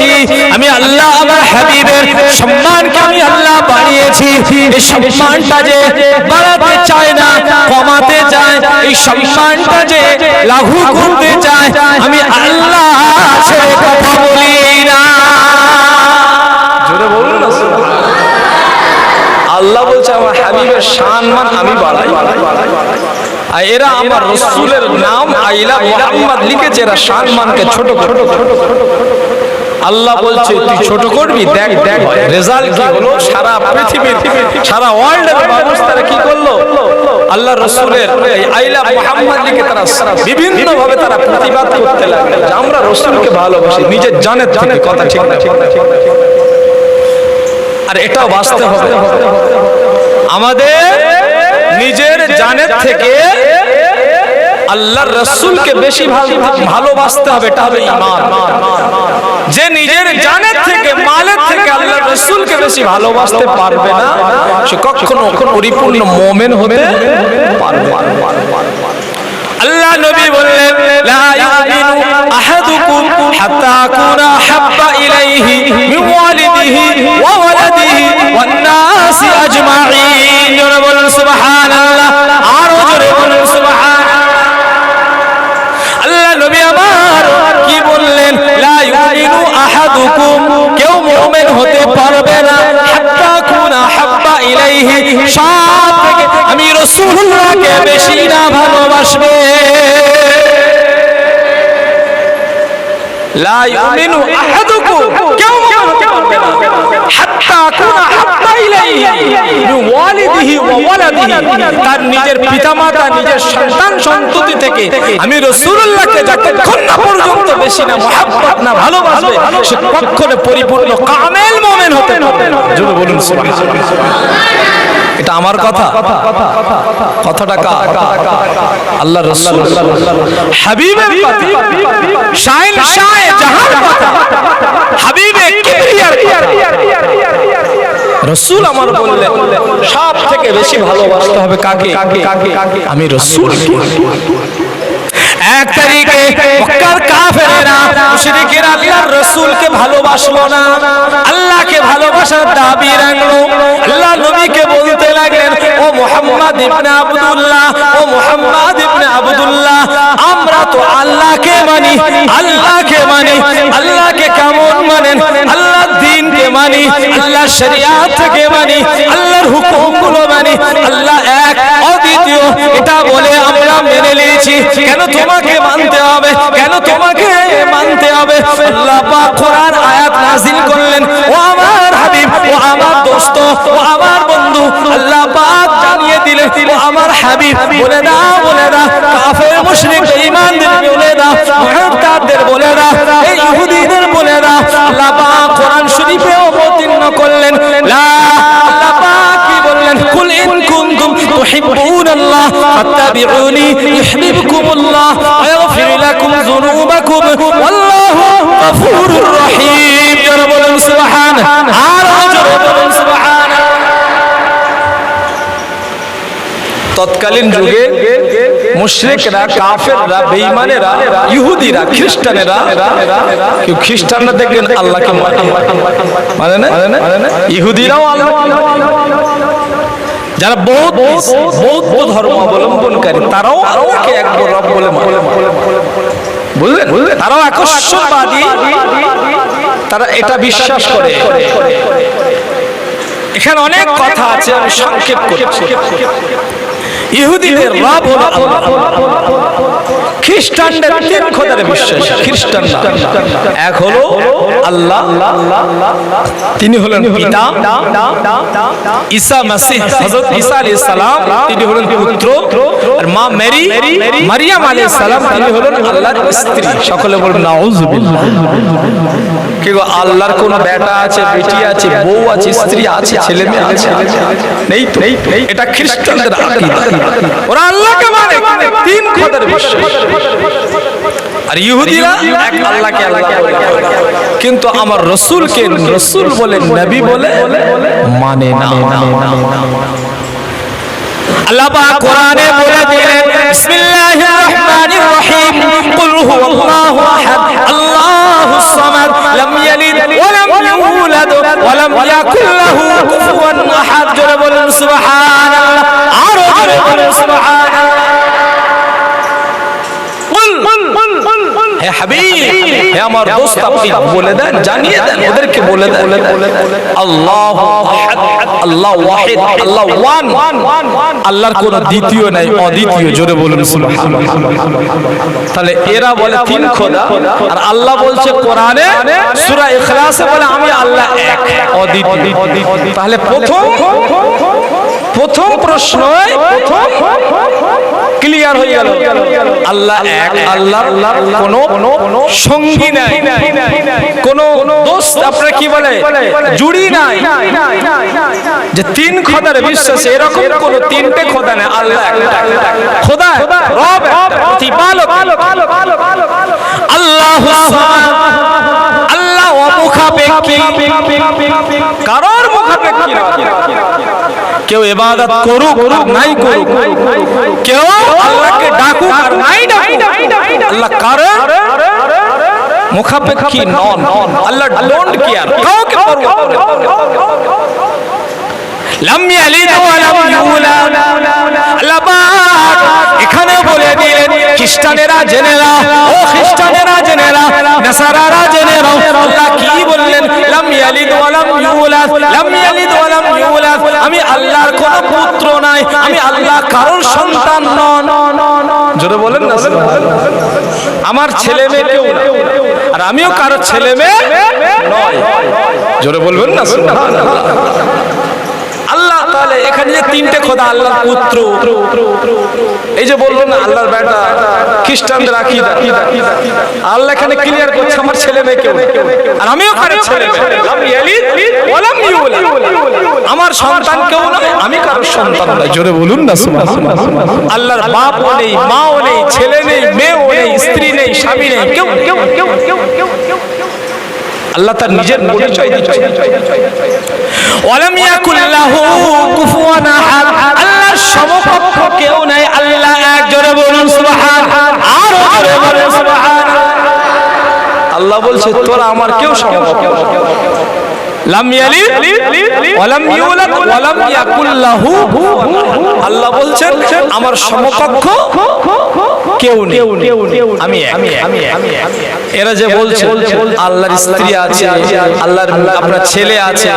করেছি, আমি আল্লাহ আমার হাবিবের সম্মানকে আমি আল্লাহ বাড়িয়েছি। এই সম্মানটা যে বাড়াতে চায় না, কমাতে চায়, এই সম্মানটা যে লাঘু করতে চায়, আমি আল্লাহ আমার রসুলের নাম আইলা মোহাম্মদ লিখেছে, এরা সম্মানকে ছোট ছোট আল্লাহ বলছে তুই ছোট করবি দেখ দেখ রেজাল্ট কি হলো? সারা পৃথিবীর সারা ওয়ার্ল্ডের মানুষ তারা কি করল? আল্লাহ রসুলের এই আইলা মোহাম্মদ লিখে তারা বিভিন্ন ভাবে তারা প্রতিবাদ করতে লাগল। আমরা রসুলকে ভালোবাসি নিজের জানের থেকে কথা ঠিক না। ঠিক না ঠিক না আর এটাও বাঁচতে হবে। আমাদের নিজের জানের থেকে আল্লাহর রসুলকে বেশি ভালো- ভালোবাসতে হবে, এটা হবে ইমান যে নিজের জানের থেকে, মালের থেকে আল্লাহর রসুলকে বেশি ভালোবাসতে পারবে না, সে কখনো পরিপূর্ণ মোমেন হতে আল্লাহ নবী বললেন, লা ইউমিনু আহাদুকুম হাত্তা আকুনা হাব্বা ইলাইহি মিন ওয়ালিদিহি ওয়া ওয়ালাদিহি আহাদুকুম কেউ মুমিন হতে পারবে না। হাত্তা কুনা হাব্বা ইলাইহি। সব থেকে আমি রাসূলুল্লাহকে বেশি না ভালোবাসবে। লা ইউমিনু আহাদুকুম। কেউ তার পিতামাতা, নিজের সন্তান সন্ততি থেকে আমি পরিপূর্ণ কামেল মুমিন হতে বলুন এটা আমার কথা? কথাটা আল্লাহ রাসূল। হাবিবের কথা। শাইন শাহ হাবিবে কিবরিয়ার রসুল আমার বললেন সব থেকে বেশি ভালোবাসতে হবে কাকে? আমি রসুল এক তারিখে মক্কার কাফেরেরা মুশরিকেরা আল্লাহর রাসূলকে ভালোবাসলো না। আল্লাহকে ভালোবাসার দাবি রাখল। আল্লাহ নবীকে বলতে লাগলেন, ও মুহাম্মদ ইবনে আব্দুল্লাহ, ও মুহাম্মদ ইবনে আব্দুল্লাহ, আমরা তো আল্লাহকে মানি আল্লাহকে মানি, আল্লাহকে কেমন মানেন? আল্লাহর দ্বীনকে মানি, আল্লাহর শরিয়াত থেকে মানি, আল্লাহর হুকুমগুলো মানি, আল্লাহ এক অদ্বিতীয় এটা বলে আমরা মেনে নিয়েছি কেন তোমাকে মানতে হবে? কেন তোমাকে মানতে হবে? আল্লাহ পাক কোরআন আয়াত নাযিল করলেন। ও আমার হাবিব, ও আমার দোস্ত, ও আমার বন্ধু, আল্লাহ পাক জানিয়ে দিলেন, ও আমার হাবিব, বলে দাও বলে দাও কাফের, মুশরিক, বেঈমানদের বলে দাও মুহতাদের বলে দাও এই ইহুদিদের বলে দাও আল্লাহ পাক কোরআন শরীফে অবতীর্ণ করলেন। লা কি বললেন কুল ইন কুনতুম তুহিব্বুন আল্লাহ ফাত্তাবিউনি ইউহিব্বুকুমুল্লাহ ওয়া ইয়াগফির লাকুম যুনুবাকুম ওয়াল্লাহু গফুরুর রহিম। জোরে আর জোরে তৎকালীন যুগে মুশরিকরা, কাফেররা, বেঈমানেরা, ইহুদিরা, খ্রিস্টানেরা, কেউ খ্রিস্টানরা দেখবেন আল্লাহকে মানে মানে না? ইহুদিরাও আল্লাহ যারা বৌদ্ধ বৌদ্ধ ধর্ম অবলম্বনকারী তারাও আল্লাহকে এক রব বলে মানে। বুঝলেন? তারাও আকর্ষণবাদী তারা এটা বিশ্বাস করে। এখানে অনেক কথা আছে আমি সংক্ষেপ করছি। ইহুদিদের রব হলো খ্রিস্টানদের তিন বিশ্বাস, খ্রিস্টানরা। এক হলো আল্লাহ, তিনি হলেন পিতা, ঈসা মাসিহ, হযরত ঈসা আলাইহিস সালাম, তিনি হলেন পুত্র, আর মা মেরি, মারিয়াম আলাইহিস সালাম, তিনি হলেন আল্লাহর স্ত্রী। সকলে বলুন নাউজুবিল্লাহ। কি গো, আল্লাহর কোন বেটা আছে, বেটি আছে, বউ আছে, স্ত্রী আছে, ছেলে মেয়ে আছে? নেই তো। এটা খ্রিস্টানদের আকীদা। ওরা আল্লাহকে মানে তিন খোদার বিশ্বাস। আর ইহুদিরা এক আল্লাহকে কিন্তু আমার রসুলকে রসুল বলে, নবী বলে মানে না। আল্লাহ কোরআনে বলে দিলেন, বিসমিল্লাহির রহমানির রহিম। কুল হুয়াল্লাহু আহাদ। সামাদ। লাম ইয়ালিদ ইউলাদ ইয়াকুল লাহু আহাদ। জোরে বলুন, সুবহানাল্লাহ। জোরে বলুন সুবহানাল্লাহ হে আমার দোস্ত আপনি বলে দেন জানিয়ে দেন ওদেরকে বলে দেন। আল্লাহ আল্লাহ ওয়াহিদ আল্লাহ ওয়ান। আল্লাহর কোন দ্বিতীয় নাই অদ্বিতীয় জোরে বলুন সুবহানাল্লাহ। তাহলে এরা বলে তিন খোদা আর আল্লাহ বলছে কোরআনে সূরা ইখলাসে বলে আমি আল্লাহ এক অদ্বিতীয়। তাহলে প্রথম প্রথম প্রশ্ন ক্লিয়ার হয়ে গেল। আল্লাহ এক আল্লাহ কোন সঙ্গী নাই। কোন দোস্ত আপনারা কি বলে? জুড়ি নাই। যে তিন খোদার বিশ্বাস এরকম কোন তিনটে খোদা নেই। আল্লাহ। খোদা রব প্রতিপালক আল্লাহ আল্লাহ অমুখাপেক্ষী কারোর মুখাপেক্ষী কেউ ইবাদত করুক আর নাই করুক। কেউ আল্লাহকে ডাকুক আর নাই ডাকুক। আল্লাহ কারণ মুখাপেক্ষী নন। আল্লাহ ডোন্ট কেয়ার কাউকে পরোয়া করে না। লাম ইয়ালিদ ওয়া লাম ইউলাদ আল্লাহ পাক এখানে বলে দিলেন, খ্রিস্টানেরা জেনে নাও। ও খ্রিস্টানেরা জেনে নাসারারা জেনে নাও। আল্লাহ কি বললেন? লাম ইয়ালিদ ওয়া লাম ইউলাদ লাম ইয়ালিদ ওয়া লাম ইউলাদ আমি আল্লাহর কোনো পুত্র নাই, আমি আল্লাহ কারোর সন্তান নন। জোরে বলেন না আমার ছেলে মেয়ে কেউ না, আর আমিও কারোর ছেলে মেয়ে নয়। জোরে বলবেন না আল্লাহ তাহলে এখানে যে তিনটে খোদা আল্লাহর পুত্র। এই যে বলল না আল্লাহর বেটা খ্রিস্টানদের আকিদা। আল্লাহ এখানে ক্লিয়ার করছে আমার ছেলে মেয়ে কেউ আর আমিও কারও ছেলে। আমার সন্তান কেউ নয় আমি কারোর সন্তান নয় জোরে বলুন না আল্লাহর বাপও নেই মাও নেই ছেলে নেই মেয়েও নেই স্ত্রী নেই স্বামী নেই কেউ কেউ কেউ কেউ কেউ কেউ আল্লাহ তার নিজের পরিচয় দিচ্ছে। আল্লাহর সমকক্ষ কেউ নাই। আল্লাহ এক জোরে বলুন সুবহান। আর জোরে বলুন সুবহান। আল্লাহ বলছে তোরা আমার কেউ সমকক্ষ। আল্লাহ বলছেন আমার সমকক্ষ কেউ নেই আমি এক। আমি এক। এরা যে বলছে আল্লাহর স্ত্রী আছে আল্লাহর আপনার ছেলে আছে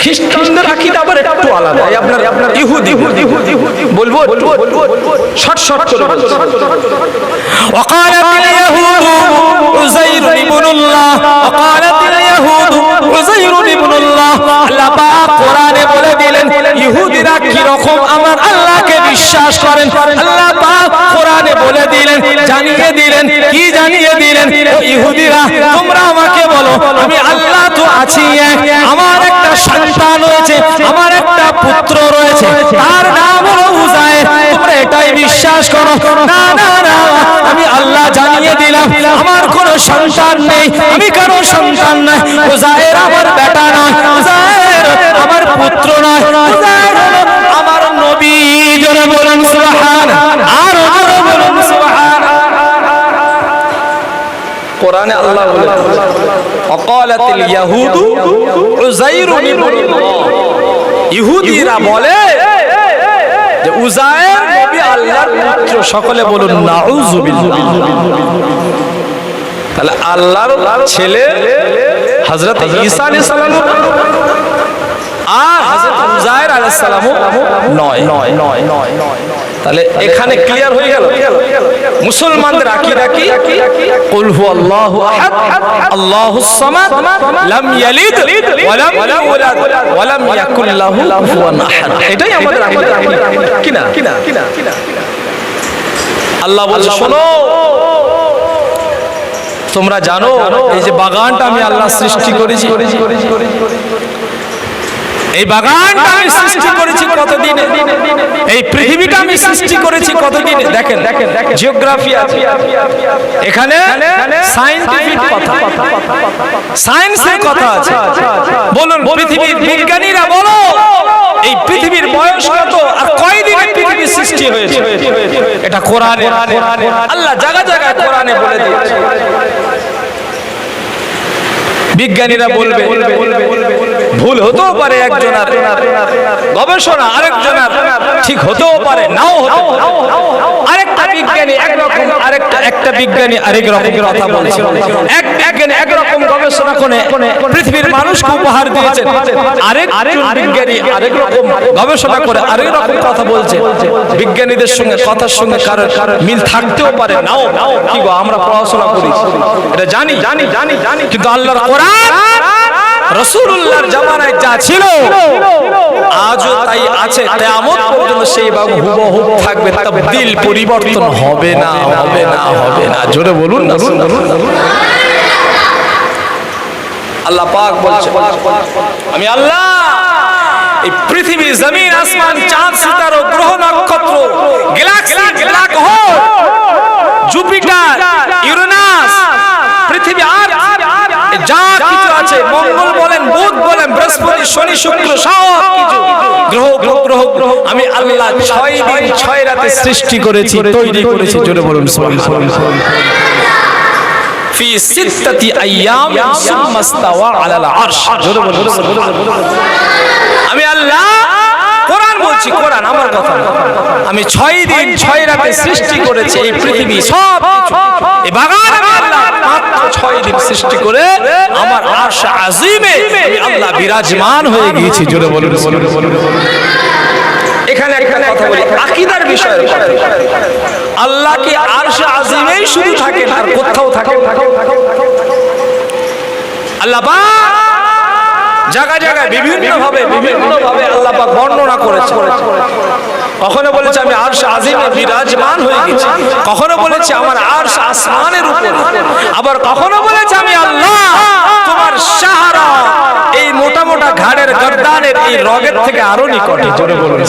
খ্রিস্টানদের আকিদা আবার একটু আলাদা এই আপনার আপনার ইহুদি বলবো একটু শর্ট শর্ট করে বলছি। وقالت اليهود عزير ابن الله وقالت اليهود عزير ابن الله আল্লাহ পাক কোরআনে বলে দিলেন ইহুদিরা কি রকম আমার আল্লাহকে বিশ্বাস করেন আল্লাহ পাক কোরআনে বলে দিলেন জানিয়ে দিলেন কি জানিয়ে দিলেন ইহুদিরা তোমরা আমাকে বলো আমি আল্লাহ তো আছি আমার একটা সন্তান রয়েছে আমার একটা পুত্র রয়েছে তার নাম হলো উজায়ের তোমরা এটাই বিশ্বাস করো। না না না আমি আল্লাহ জানিয়ে দিলাম আমার কোনো সন্তান নেই আমি কারও সন্তান নয় উজায়ের আমার বেটা নয় উজায়ের আমার পুত্র নয় উজায়ের আমার নবী জোরে বলুন সুবহান আর জোরে বলুন সুবহান কোরআনে আল্লাহ বলেছেন। অকালাতিল ইয়াহুদ উযাইর ইবনুল্লাহ ইহুদিরা বলে যে উযাইর নবী আল্লাহর পুত্র সকলে বলুন নাউযু বিল্লাহ। তাহলে আল্লাহর ছেলে হযরত ঈসা আলাইহিস সালাম আর হযরত উযাইর আলাইহিস সালাম নয় নয় নয় নয় নয়। তাহলে এখানে ক্লিয়ার হয়ে গেল। মুসলমানদের আকীদা কি? কুল হুয়াল্লাহু আহাদ আল্লাহুস সামাদ লাম ইয়ালিদ ওয়া লাম ইউলাদ ওয়া লাম ইয়াকুল লাহু কুফুয়ান আহাদ। এটাই আমাদের আকীদা। কি না? কি না? আল্লাহ বলছে শোনো। তোমরা জানো এই যে বাগানটা আমি আল্লাহ সৃষ্টি করেছি। এই বাগানটা আমি সৃষ্টি করেছি কতদিনে? এই পৃথিবীটা আমি সৃষ্টি করেছি কতদিনে? দেখেন দেখেন, জিওগ্রাফি আছে। এখানে সায়েন্টিফিক কথা। সায়েন্সের কথা আছে। বলুন, পৃথিবীর বিজ্ঞানীরা বলো, এই পৃথিবীর বয়স কত আর কয়দিনে পৃথিবী সৃষ্টি হয়েছে? এটা কোরআনে। আল্লাহ জায়গা জায়গায় কোরআনে বলে দিয়েছে। বিজ্ঞানীরা বলবে ভুল হতেও পারে একজনের। গবেষণা আরেকজনের ঠিক হতেও পারে নাও হতে। আরেকটা বিজ্ঞানী একরকম আরেকটা একটা বিজ্ঞানী আরেক রকম কথা বলছে। এক বিজ্ঞানী একরকম গবেষণা করে পৃথিবীর মানুষকে উপহার দিয়েছেন আরেক বিজ্ঞানী আরেক রকম গবেষণা করে আরেক রকম কথা বলছে। বিজ্ঞানীদের সঙ্গে কথার সঙ্গে কারও মিল থাকতেও পারে। নাও কি গো আমরা পড়াশোনা করি। এটা জানি জানি জানি জানি। কিন্তু আল্লাহর কোরআন রসুল্লাহর জামানায় যা ছিল, আজও তাই আছে। তেমন পর্যন্ত সেই বাবু হুবহু থাকবে দিল পরিবর্তন হবে না হবে না হবে না। জোরে বলুন আল্লাহ পাক বলছে, আমি আল্লাহ, এই পৃথিবী জমিন, আসমান, চাঁদ, সিতারো গ্রহ, নক্ষত্র, গ্যালাক্সি জুপিটার, ইউরেনাস, পৃথিবী আর যা কিছু আছে, মঙ্গল বলেন, বুধ বলেন, বৃহস্পতি, শনি, শুক্র, সব কিছু। গ্রহ গ্রহ গ্রহ আমি আল্লাহ ছয় দিন, ছয় রাতে সৃষ্টি করেছি, তৈরি করেছি, জোরে বলুন সুম্মা ইস্তাওয়া আলাল আরশ। জোরে বলুন। আমি আল্লাহ কোরআন বলছি, কোরআন, আমার কথা। আমি ছয় দিন, ছয় রাতে সৃষ্টি করেছি এই পৃথিবী, সব এই বাগান মাত্র ছয় দিন সৃষ্টি করে আমার আজিমে আল্লাহ বিরাজমান হয়ে গিয়েছি। জোরে বলুন বলুন বলুন। এখানে একটা কথা বলি, আকীদার আল্লাহ কি আরশ আজিমেই শুধু থাকে আর কোথাও থাকে আল্লাহ জায়গায় জায়গায় বিভিন্ন ভাবে বিভিন্ন ভাবে আল্লাহ পাক বর্ণনা করেছে। কখনো বলেছে আমি আরশ আজিমে বিরাজমান হয়ে গেছি। কখনো বলেছে আমার আরশ আসমানের উপরে। আবার কখনো বলেছে আমি আল্লাহ, তোমার সাহারা, এই মোটা মোটা ঘাড়ের গর্দানের এই রগের থেকে আরও নিকটে জোরে বলুন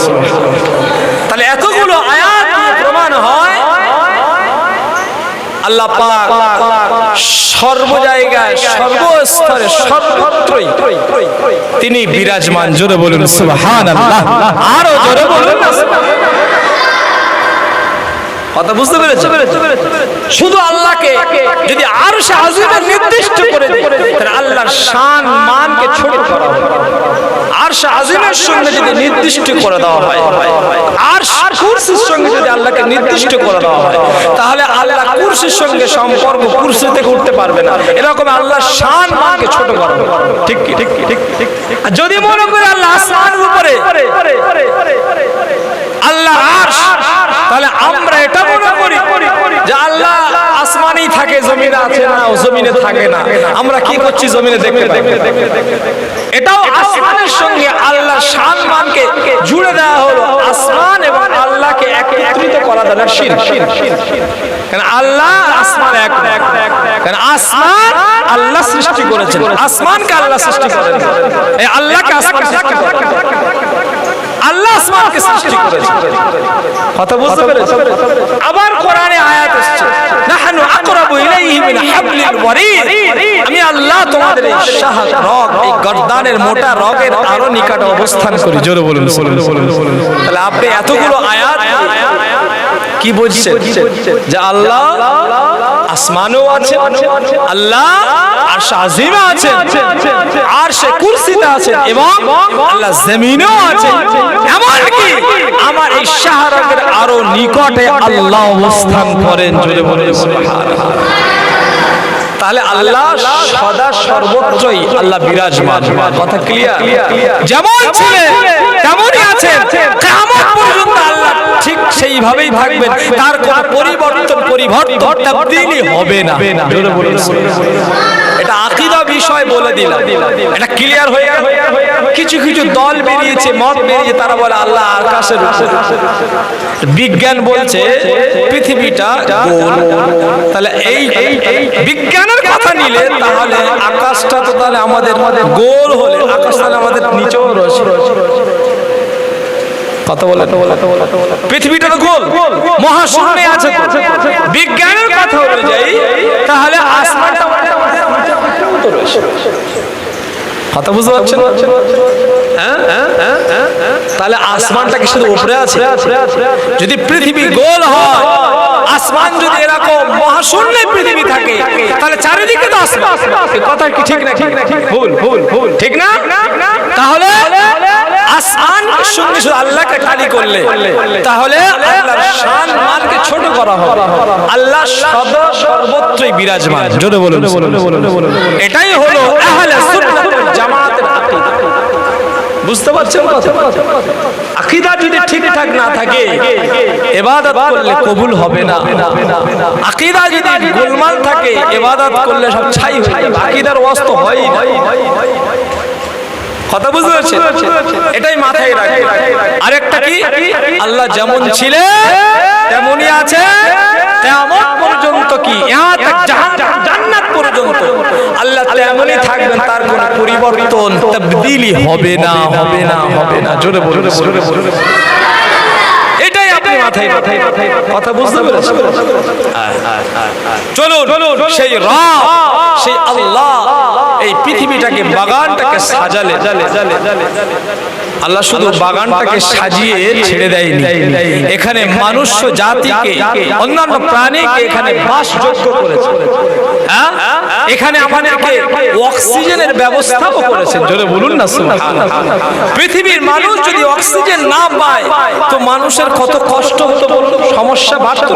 তাহলে এতগুলো আয়াত প্রমাণ হয় আল্লাহ সর্ব জায়গায়, সর্বস্তরে, সর্বত্রই তিনি বিরাজমান। জোরে বলুন, সুবহানাল্লাহ। আরও জোরে বলুন। কথা বুঝতে পেরেছ শুধু আল্লাহকে যদি আর আজিমে নির্দিষ্ট করে তাহলে আল্লাহর শান মানকে ছোট করা হবে। আর আজিমের সঙ্গে যদি নির্দিষ্ট করে দেওয়া হয় আর কুরসির সঙ্গে যদি আল্লাহকে নির্দিষ্ট করে দেওয়া হয় তাহলে আল্লাহ কুরসির সঙ্গে সম্পর্ক কুরসি থেকে উঠতে পারবে না। এরকম আল্লাহ শান মানকে ছোট করা ঠিক কি? ঠিক কি, ঠিক ঠিক আর যদি মনে করে আল্লাহ আসমানের উপরে আল্লাহ আরশ তাহলে আমরা আল্লাহ আসমানেই থাকে, জমিনে আছে না জমিনে থাকে না। আমরা কি করছি জমিনে এটাও আসমানের সঙ্গে আল্লাহ জুড়ে দেওয়া হলো। আসমান এবং আল্লাহকে একত্রিত করা শির আল্লাহ আসমান এক। কারণ আসমান আল্লাহ সৃষ্টি করেছেন। আসমানকে আল্লাহ সৃষ্টি করেন। এই আল্লাহকে আসমান আসমানকে সৃষ্টি করেছে। কথা বুঝতে পেরেছ আবার কোরআনে আয়াত এসেছে। নাহনু আকরাবু ইলাইহি মিন হাবলিল ওয়ারিদ। আমি আল্লাহ তোমাদের এই শাহ রগ এই গর্দানের মোটা রগের আরও নিকটে অবস্থান করি। জোরে বলুন তাহলে আপনি এতগুলো আয়াত কি বলছেন যে আল্লাহ আসমানও আছে আল্লাহ আর আছেন আর সে কুরসিতে আছেন এবং আল্লাহ জমিনেও আছেন এমনকি আমার এই শাহরগের আরও নিকটে আল্লাহ অবস্থান করেন জোরে বলে তাহলে আল্লাহ সদা সর্বোচ্চই আল্লাহ বিরাজমান। কথা ক্লিয়ার যেমন ছিলেন তেমনই আছেন। কেমন পর্যন্ত আল্লাহ ঠিক সেইভাবেই থাকবেন তার কোনো পরিবর্তন পরিবর্তন তাবদীলি হবে না। জোরে বলুন এটা আকীদা বিষয় বলে দিলাম। এটা ক্লিয়ার হয়ে গেল। কিছু কিছু দল বেরিয়েছে মত বেরিয়ে তারা বলে আল্লাহ আকাশের উপরে। বিজ্ঞান বলছে পৃথিবীটা গোল। তাহলে এই বিজ্ঞানের কথা নিলে তাহলে আকাশটা তো তাহলে আমাদের গোল হলে আকাশ তাহলে আমাদের নিচেও রয়েছে। কথা বলে পৃথিবীটা তো গোল মহাশূন্যে আছে। বিজ্ঞানের কথা অনুযায়ী তাহলে আসমানটা তো রয়েছে। কথা বুঝতে পারছেন? হ্যাঁ? তাহলে আসমানটা কি শুধু উপরে আছে? যদি পৃথিবী গোল হয় আসমান যদি এরকম মহাশূন্যে পৃথিবী থাকে তাহলে চারিদিকে তো আসমান। কথা কি ঠিক না ঠিক না ভুল ভুল ভুল। ঠিক না? তাহলে আসমানকে সঙ্গে শুধু আল্লাহকে খালি করলে তাহলে আল্লাহর শান মানকে ছোট করা হবে। আল্লাহ সদা সর্বত্রই বিরাজমান। জোরে বলুন এটাই হলো আহলে সুন্নাত জামাতের আকীদা। বুঝতে পারছেন আকীদা যদি ঠিকঠাক না থাকে ইবাদত করলে কবুল হবে না। আকীদা যদি গোলমাল থাকে ইবাদত করলে সব ছাই হয়ে যাবে। আকীদার ওয়াস্ত হয় না। কথা বুঝতে পারছেন? এটাই মাথায় রাখবে আরেকটা কি? আল্লাহ যেমন ছিলেন তেমনই আছে। তেমন পর্যন্ত কি? জান্নাত পর্যন্ত। আল্লাহ তেমনই থাকবেন তার কোনো পরিবর্তন তাবদীলি হবে না হবে না হবে না জোরে বলুন জোরে বলুন এটাই আপনি মাথায় কথা বুঝতে পেরেছেন? চলুন সেই রাম সেই আল্লাহ। এই পৃথিবীটাকে বাগানটাকে সাজালে। আল্লাহ শুধু বাগানটাকে সাজিয়ে ছেড়ে দেয়নি। এখানে মানুষ জাতিকে, অন্যান্য প্রাণীকে এখানে বাসযোগ্য করেছে। হ্যাঁ? এখানে অক্সিজেনের ব্যবস্থাও করেছেন জোরে বলুন না পৃথিবীর মানুষ যদি অক্সিজেন না পায়, তো মানুষের কত কষ্ট সমস্যা বাড়তো